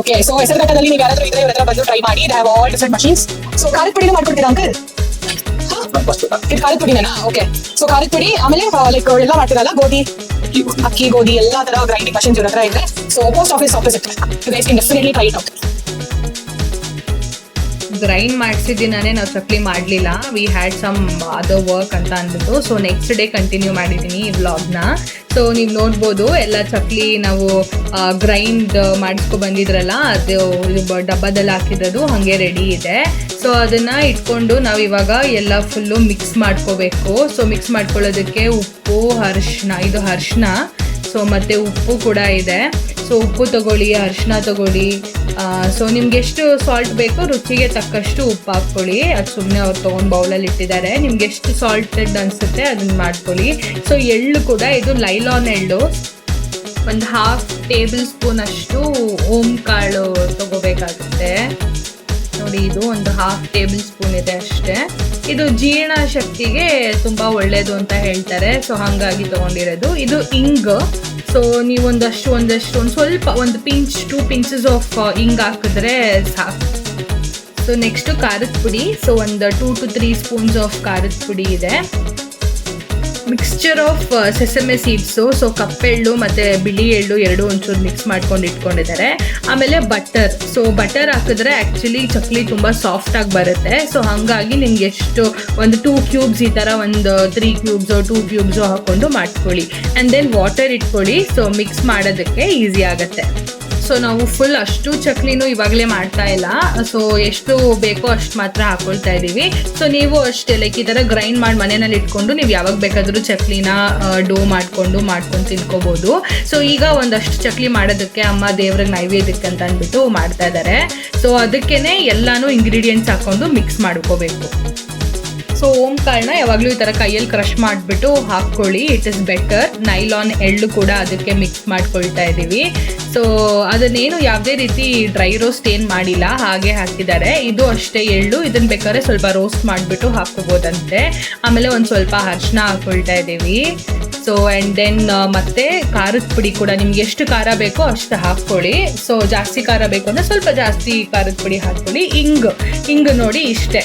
okay so ಹೆಸರುಘಟ್ಟದಲ್ಲಿ ನೀವು ಯಾರಾದ್ರೂ ಇದ್ರೆ ಹತ್ರ ಬಂದು ಟ್ರೈ ಮಾಡಿ. Have all different machines so ಖಾರದ ಪುಡಿನ ಮಾಡ್ಕೊಡ್ತೀರಾ ಅಂಕಲ್ ಖಾರದ ಪುಡಿನ ಓಕೆ ಸೊ ಖಾರದ ಪುಡಿ ಆಮೇಲೆ ಲೈಕ್ ಎಲ್ಲ ಮಾಡ್ತೀರಲ್ಲ ಗೋಧಿ? ಅಕ್ಕಿ ಗೋಧಿ, ಎಲ್ಲಾ ತರ ಗ್ರೈಂಡಿಂಗ್ ಮಷಿನ್ಸ್ ಇವ್ರ ಹತ್ರ ಇದೆ so post office opposite guys can definitely try it out grind ಮಾಡಿಸಿದ್ದೀನೇ ನಾವು ಚಕ್ಲಿ ಮಾಡಲಿಲ್ಲ. We had some other work ಅಂತ ಅಂದ್ಬಿಟ್ಟು. ಸೊ ನೆಕ್ಸ್ಟ್ ಡೇ ಕಂಟಿನ್ಯೂ ಮಾಡಿದ್ದೀನಿ ಈ ವ್ಲಾಗ್ನ ಸೊ ನೀವು ನೋಡ್ಬೋದು, ಎಲ್ಲ ಚಕ್ಲಿ ನಾವು ಗ್ರೈಂಡ್ ಮಾಡಿಸ್ಕೊ ಬಂದಿದ್ರಲ್ಲ, ಅದು ಡಬ್ಬದಲ್ಲಿ ಹಾಕಿರೋದು ಹಾಗೆ ರೆಡಿ ಇದೆ. ಸೊ ಅದನ್ನು ಇಟ್ಕೊಂಡು ನಾವು ಇವಾಗ ಎಲ್ಲ ಫುಲ್ಲು ಮಿಕ್ಸ್ ಮಾಡ್ಕೋಬೇಕು. ಸೊ ಮಿಕ್ಸ್ ಮಾಡ್ಕೊಳ್ಳೋದಕ್ಕೆ ಉಪ್ಪು ಅರಿಶಿನ ಇದು ಅರಿಶಿನ ಸೊ ಮತ್ತೆ ಉಪ್ಪು ಕೂಡ ಇದೆ. ಸೊ ಉಪ್ಪು ತಗೊಳ್ಳಿ ಅರಿಶಿನ ತಗೊಳ್ಳಿ. ಸೊ ನಿಮ್ಗೆ ಎಷ್ಟು ಸಾಲ್ಟ್ ಬೇಕೋ ರುಚಿಗೆ ತಕ್ಕಷ್ಟು ಉಪ್ಪು ಹಾಕ್ಕೊಳ್ಳಿ. ಅದು ಸುಮ್ಮನೆ ಅವ್ರು ತೊಗೊಂಡು ಬೌಲಲ್ಲಿ ಇಟ್ಟಿದ್ದಾರೆ. ನಿಮ್ಗೆ ಎಷ್ಟು ಸಾಲ್ಟೆಡ್ ಅನಿಸುತ್ತೆ ಅದನ್ನ ಮಾಡ್ಕೊಳ್ಳಿ. ಸೊ ಎಳ್ಳು ಕೂಡ ಇದು ಲೈಲಾನ್ ಎಳ್ಳು. ಒಂದು ಹಾಫ್ ಟೇಬಲ್ ಸ್ಪೂನ್ ಅಷ್ಟು ಓಂ ಕಾಳು ತಗೋಬೇಕಾಗುತ್ತೆ. ನೋಡಿ, ಇದು ಒಂದು ಹಾಫ್ ಟೇಬಲ್ ಸ್ಪೂನ್ ಇದೆ ಅಷ್ಟೇ. ಇದು ಜೀರ್ಣ ಶಕ್ತಿಗೆ ತುಂಬಾ ಒಳ್ಳೇದು ಅಂತ ಹೇಳ್ತಾರೆ. ಸೊ ಹಾಗಾಗಿ ತಗೊಂಡಿರೋದು. ಇದು ಇಂಗ್. ಸೊ ನೀವು ಒಂದಷ್ಟು ಒಂದು ಸ್ವಲ್ಪ, ಒಂದು ಪಿಂಚ್ ಟೂ ಪಿಂಚಸ್ ಆಫ್ ಇಂಗ್ ಹಾಕಿದ್ರೆ ಸಾಕು. ಸೊ ನೆಕ್ಸ್ಟು ಖಾರದ ಪುಡಿ. ಸೊ ಒಂದು two to three spoons of ಖಾರದ ಪುಡಿ ಇದೆ. Mixture of sesame seeds so ಕಪ್ಪೆಳ್ಳು ಮತ್ತು ಬಿಳಿ ಎಳ್ಳು ಎರಡು ಒಂಚೂರು ಮಿಕ್ಸ್ ಮಾಡ್ಕೊಂಡು ಇಟ್ಕೊಂಡಿದ್ದಾರೆ. ಆಮೇಲೆ ಬಟರ್ ಸೊ ಬಟರ್ ಹಾಕಿದ್ರೆ ಆ್ಯಕ್ಚುಲಿ ಚಕ್ಲಿ ತುಂಬ ಸಾಫ್ಟಾಗಿ ಬರುತ್ತೆ. ಸೊ ಹಾಗಾಗಿ ನಿಮ್ಗೆ ಎಷ್ಟು ಒಂದು ಟೂ ಕ್ಯೂಬ್ಸ್ ಈ ಥರ ಒಂದು ತ್ರೀ ಕ್ಯೂಬ್ಸು ಟೂ ಕ್ಯೂಬ್ಸು ಹಾಕ್ಕೊಂಡು ಮಾಡ್ಕೊಳ್ಳಿ. ಆ್ಯಂಡ್ ದೆನ್ ವಾಟರ್ ಇಟ್ಕೊಳ್ಳಿ. ಸೊ ಮಿಕ್ಸ್ ಮಾಡೋದಕ್ಕೆ ಈಸಿ ಆಗುತ್ತೆ. ಸೊ ನಾವು ಫುಲ್ ಅಷ್ಟು ಚಕ್ಲಿನೂ ಇವಾಗಲೇ ಮಾಡ್ತಾ ಇಲ್ಲ. ಸೊ ಎಷ್ಟು ಬೇಕೋ ಅಷ್ಟು ಮಾತ್ರ ಹಾಕೊಳ್ತಾ ಇದ್ದೀವಿ ಸೊ ನೀವು ಅಷ್ಟೇ ಲೈಕ್ ಈ ಥರ ಗ್ರೈಂಡ್ ಮಾಡಿ ಮನೆಯಲ್ಲಿ ಇಟ್ಕೊಂಡು ನೀವು ಯಾವಾಗ ಬೇಕಾದರೂ ಚಕ್ಲಿನ ಡೋ ಮಾಡಿಕೊಂಡು, ಮಾಡ್ಕೊಂಡು ತಿನ್ಕೋಬೋದು. ಸೊ ಈಗ ಒಂದಷ್ಟು ಚಕ್ಲಿ ಮಾಡೋದಕ್ಕೆ ಅಮ್ಮ ದೇವ್ರಿಗೆ ನೈವೇದ್ಯಕ್ಕೆ ಅಂತ ಅಂದ್ಬಿಟ್ಟು ಮಾಡ್ತಾ ಇದ್ದಾರೆ ಸೊ ಅದಕ್ಕೇ ಎಲ್ಲಾನು ಇಂಗ್ರೀಡಿಯೆಂಟ್ಸ್ ಹಾಕೊಂಡು ಮಿಕ್ಸ್ ಮಾಡ್ಕೋಬೇಕು. ಸೊ ಓಂಕಾಳನ್ನ ಯಾವಾಗಲೂ ಈ ಥರ ಕೈಯಲ್ಲಿ ಕ್ರಷ್ ಮಾಡಿಬಿಟ್ಟು ಹಾಕ್ಕೊಳ್ಳಿ. ಇಟ್ ಇಸ್ ಬೆಟರ್ ನೈಲಾನ್ ಎಳ್ಳು ಕೂಡ ಅದಕ್ಕೆ ಮಿಕ್ಸ್ ಮಾಡ್ಕೊಳ್ತಾ ಇದ್ದೀವಿ ಸೊ ಅದನ್ನೇನು ಯಾವುದೇ ರೀತಿ ಡ್ರೈ ರೋಸ್ಟ್ ಏನು ಮಾಡಿಲ್ಲ, ಹಾಗೆ ಹಾಕಿದ್ದಾರೆ. ಇದು ಅಷ್ಟೇ ಎಳ್ಳು. ಇದನ್ನ ಬೇಕಾದ್ರೆ ಸ್ವಲ್ಪ ರೋಸ್ಟ್ ಮಾಡಿಬಿಟ್ಟು ಹಾಕ್ಕೋಬೋದಂತೆ. ಆಮೇಲೆ ಒಂದು ಸ್ವಲ್ಪ ಅರ್ಶನ ಹಾಕ್ಕೊಳ್ತಾ ಇದ್ದೀವಿ ಸೊ ಆ್ಯಂಡ್ ದೆನ್ ಮತ್ತೆ ಖಾರದ ಪುಡಿ ಕೂಡ. ನಿಮ್ಗೆ ಎಷ್ಟು ಖಾರ ಬೇಕೋ ಅಷ್ಟು ಹಾಕ್ಕೊಳ್ಳಿ. ಸೊ ಜಾಸ್ತಿ ಖಾರ ಬೇಕು ಅಂದರೆ ಸ್ವಲ್ಪ ಜಾಸ್ತಿ ಖಾರದ ಪುಡಿ ಹಾಕ್ಕೊಳ್ಳಿ. ಹಿಂಗ್ ಹಿಂಗ್ ನೋಡಿ ಇಷ್ಟೇ.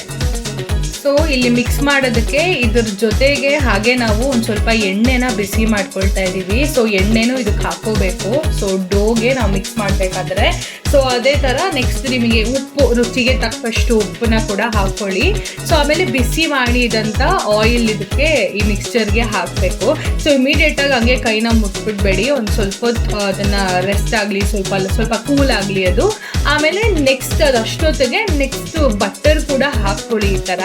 ಸೊ ಇಲ್ಲಿ ಮಿಕ್ಸ್ ಮಾಡೋದಕ್ಕೆ ಇದ್ರ ಜೊತೆಗೆ ಹಾಗೆ ನಾವು ಒಂದು ಸ್ವಲ್ಪ ಎಣ್ಣೆನ ಬಿಸಿ ಮಾಡ್ಕೊಳ್ತಾ ಇದ್ದೀವಿ ಸೊ ಎಣ್ಣೆನೂ ಇದಕ್ಕೆ ಹಾಕೋಬೇಕು. ಸೊ ಡೋಗೆ ನಾವು ಮಿಕ್ಸ್ ಮಾಡಬೇಕಾದ್ರೆ ಸೊ ಅದೇ ಥರ ನೆಕ್ಸ್ಟ್ ನಿಮಗೆ ಉಪ್ಪು, ರುಚಿಗೆ ತಕ್ಕಷ್ಟು ಉಪ್ಪನ್ನ ಕೂಡ ಹಾಕ್ಕೊಳ್ಳಿ ಸೊ ಆಮೇಲೆ ಬಿಸಿ ಮಾಡಿದಂಥ ಆಯಿಲ್ ಇದಕ್ಕೆ ಈ ಮಿಕ್ಸ್ಚರ್ಗೆ ಹಾಕಬೇಕು. ಸೊ ಇಮಿಡಿಯೇಟಾಗಿ ಹಂಗೆ ಕೈನ ಮುಟ್ಬಿಡ್ಬೇಡಿ. ಒಂದು ಸ್ವಲ್ಪ ಹೊತ್ತು ಅದನ್ನು ರೆಸ್ಟ್ ಆಗಲಿ, ಸ್ವಲ್ಪ ಸ್ವಲ್ಪ ಕೂಲ್ ಆಗಲಿ ಅದು. ಆಮೇಲೆ ನೆಕ್ಸ್ಟ್ ಅದಷ್ಟೊತ್ತಿಗೆ ನೆಕ್ಸ್ಟ್ ಬಟರ್ ಕೂಡ ಹಾಕ್ಕೊಳ್ಳಿ ಈ ಥರ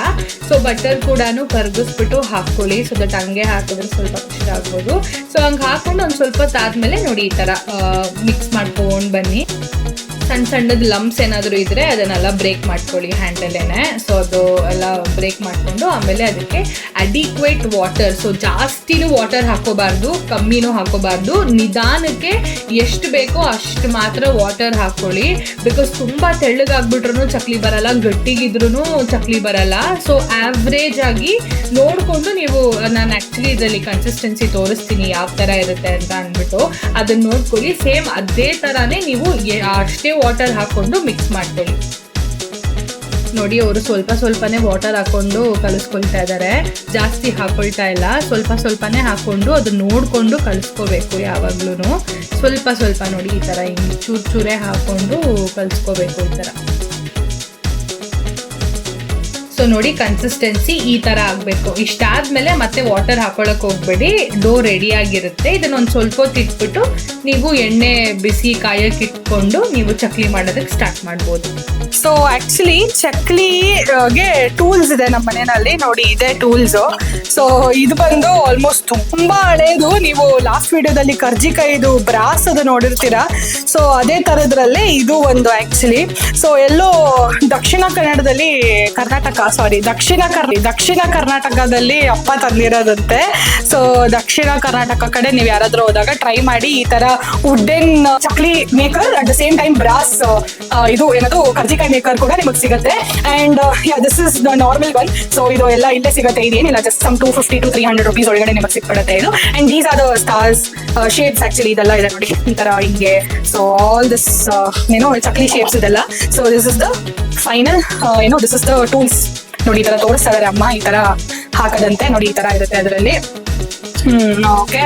ಸೊ ಬಟರ್ ಕೂಡ ಕರಗಿಸ್ಬಿಟ್ಟು ಹಾಕ್ಕೊಳ್ಳಿ. ಸೊ ದಟ್ ಹಂಗೆ ಹಾಕಿದ್ರೆ ಸ್ವಲ್ಪ ಕಷ್ಟ ಆಗ್ಬೋದು. ಸೊ ಹಂಗೆ ಹಾಕೊಂಡು ಒಂದು ಸ್ವಲ್ಪ ಹೊತ್ತು ಆದಮೇಲೆ ನೋಡಿ ಈ ಥರ ಮಿಕ್ಸ್ ಮಾಡ್ಕೊಂಡು ಬನ್ನಿ. ಸಣ್ಣ ಸಣ್ಣದ ಲಂಬ್ಸ್ ಏನಾದರೂ ಇದ್ದರೆ ಅದನ್ನೆಲ್ಲ ಬ್ರೇಕ್ ಮಾಡ್ಕೊಳ್ಳಿ ಹ್ಯಾಂಡಲ್ಲೇನೆ ಸೊ ಅದು ಎಲ್ಲ ಬ್ರೇಕ್ ಮಾಡಿಕೊಂಡು ಆಮೇಲೆ ಅದಕ್ಕೆ ಅಡಿಕ್ವೇಟ್ ವಾಟರ್ ಸೊ ಜಾಸ್ತಿನೂ ವಾಟರ್ ಹಾಕೋಬಾರ್ದು ಕಮ್ಮಿನೂ ಹಾಕೋಬಾರ್ದು ನಿಧಾನಕ್ಕೆ ಎಷ್ಟು ಬೇಕೋ ಅಷ್ಟು ಮಾತ್ರ ವಾಟರ್ ಹಾಕ್ಕೊಳ್ಳಿ. ಬಿಕಾಸ್ ತುಂಬ ತೆಳ್ಳಗಾಗ್ಬಿಟ್ರು ಚಕ್ಲಿ ಬರಲ್ಲ ಗಟ್ಟಿಗಿದ್ರೂ ಚಕ್ಲಿ ಬರಲ್ಲ. ಸೊ ಆವ್ರೇಜ್ ಆಗಿ ನೋಡಿಕೊಂಡು ನೀವು, ನಾನು ಆ್ಯಕ್ಚುಲಿ ಇದರಲ್ಲಿ ಕನ್ಸಿಸ್ಟೆನ್ಸಿ ತೋರಿಸ್ತೀನಿ ಯಾವ ಥರ ಇರುತ್ತೆ ಅಂತ ಅಂದ್ಬಿಟ್ಟು ಅದನ್ನು ನೋಡ್ಕೊಳ್ಳಿ. ಸೇಮ್ ಅದೇ ಥರನೇ ನೀವು ಅಷ್ಟೇ ವಾಟರ್ ಹಾಕೊಂಡು ಮಿಕ್ಸ್ ಮಾಡ್ತೀನಿ. ನೋಡಿ, ಅವರು ಸ್ವಲ್ಪ ಸ್ವಲ್ಪನೇ ವಾಟರ್ ಹಾಕೊಂಡು ಕಲಿಸ್ಕೊಳ್ತಾ ಇದ್ದಾರೆ ಜಾಸ್ತಿ ಹಾಕೊಳ್ತಾ ಇಲ್ಲ. ಸ್ವಲ್ಪ ಸ್ವಲ್ಪನೇ ಹಾಕೊಂಡು ಅದು ನೋಡಿಕೊಂಡು ಕಲಿಸ್ಕೋಬೇಕು ಯಾವಾಗ್ಲೂ ಸ್ವಲ್ಪ ಸ್ವಲ್ಪ ನೋಡಿ, ಈ ಥರ ಹಿಂಗೆ ಚೂರು ಚೂರೇ ಹಾಕೊಂಡು ಕಲಿಸ್ಕೋಬೇಕು ಈ ಥರ ಸೊ ನೋಡಿ ಕನ್ಸಿಸ್ಟೆನ್ಸಿ ಈ ತರ ಆಗಬೇಕು. ಇಷ್ಟಾದ್ಮೇಲೆ ಮತ್ತೆ ವಾಟರ್ ಹಾಕೊಳಕ್ ಹೋಗ್ಬೇಡಿ. ಡೋ ರೆಡಿ ಆಗಿರುತ್ತೆ. ಇದನ್ನ ಒಂದ್ ಸ್ವಲ್ಪ ಹೊತ್ತು ಇಟ್ಬಿಟ್ಟು ನೀವು ಎಣ್ಣೆ ಬಿಸಿ ಕಾಯಕ್ಕೆ ಇಟ್ಕೊಂಡು ನೀವು ಚಕ್ಲಿ ಮಾಡೋದಕ್ಕೆ ಸ್ಟಾರ್ಟ್ ಮಾಡ್ಬೋದು. ಸೊ ಆಕ್ಚುಲಿ ಚಕ್ಲಿಗೆ ಟೂಲ್ಸ್ ಇದೆ ನಮ್ಮ ಮನೆಯಲ್ಲಿ. ನೋಡಿ, ಇದೆ ಟೂಲ್ಸ್ ಸೊ ಇದು ಬಂದು ಆಲ್ಮೋಸ್ಟ್ ತುಂಬಾ ಹಳೇದು. ನೀವು ಲಾಸ್ಟ್ ವಿಡಿಯೋದಲ್ಲಿ ಕರ್ಜಿಕಾಯಿದು ಬ್ರಾಸ್ ಅದು ನೋಡಿರ್ತೀರಾ? ಸೊ ಅದೇ ತರದ್ರಲ್ಲೇ ಇದು ಒಂದು ಆಕ್ಚುಲಿ ಸೊ ಎಲ್ಲೋ ದಕ್ಷಿಣ ಕನ್ನಡದಲ್ಲಿ ಕರ್ನಾಟಕ ಸಾರಿ ದಕ್ಷಿಣ ಕರ್, ದಕ್ಷಿಣ ಕರ್ನಾಟಕದಲ್ಲಿ ಅಪ್ಪ ತಂದಿರೋದಂತೆ. ಸೊ ದಕ್ಷಿಣ ಕರ್ನಾಟಕ ಕಡೆ ನೀವು ಯಾರಾದ್ರೂ ಹೋದಾಗ ಟ್ರೈ ಮಾಡಿ ಈ ತರ wooden chakli maker at the same time brass ಇದು ಏನದು ಕರ್ಜಿಕಾಯಿ ಮೇಕರ್ ಕೂಡ ನಿಮಗೆ ಸಿಗುತ್ತೆ. And this is the normal one so ಇದು ಎಲ್ಲ ಇಲ್ಲೇ ಸಿಗುತ್ತೆ, ಇದೇನಿಲ್ಲ just some two fifty to three hundred rupees ಒಳಗಡೆ ನಿಮಗೆ ಸಿಕ್ಬಿಡುತ್ತೆ ಇದು. And these are the stars shapes actually ಇದೆಲ್ಲ ಇದೆ ನೋಡಿ, ಈ ತರ ಹಿಂಗೆ. ಸೊ ಆಲ್ ದಿಸ್ ಏನೋ ಚಕ್ಲಿ ಶೇಪ್ಸ್ ಇದೆಲ್ಲ. So this is the final ಏನೋ ದಿಸ್ ಇಸ್ ದ ಟೂಲ್ಸ್ ನೋಡಿ, ಈ ತರ ತೋರಿಸ್ತಾ ಇದಾರೆ ಅಮ್ಮ, ಈ ತರ ಹಾಕದಂತೆ ನೋಡಿ, ಈ ತರ ಇರುತ್ತೆ ಅದರಲ್ಲಿ. Hmm, okay.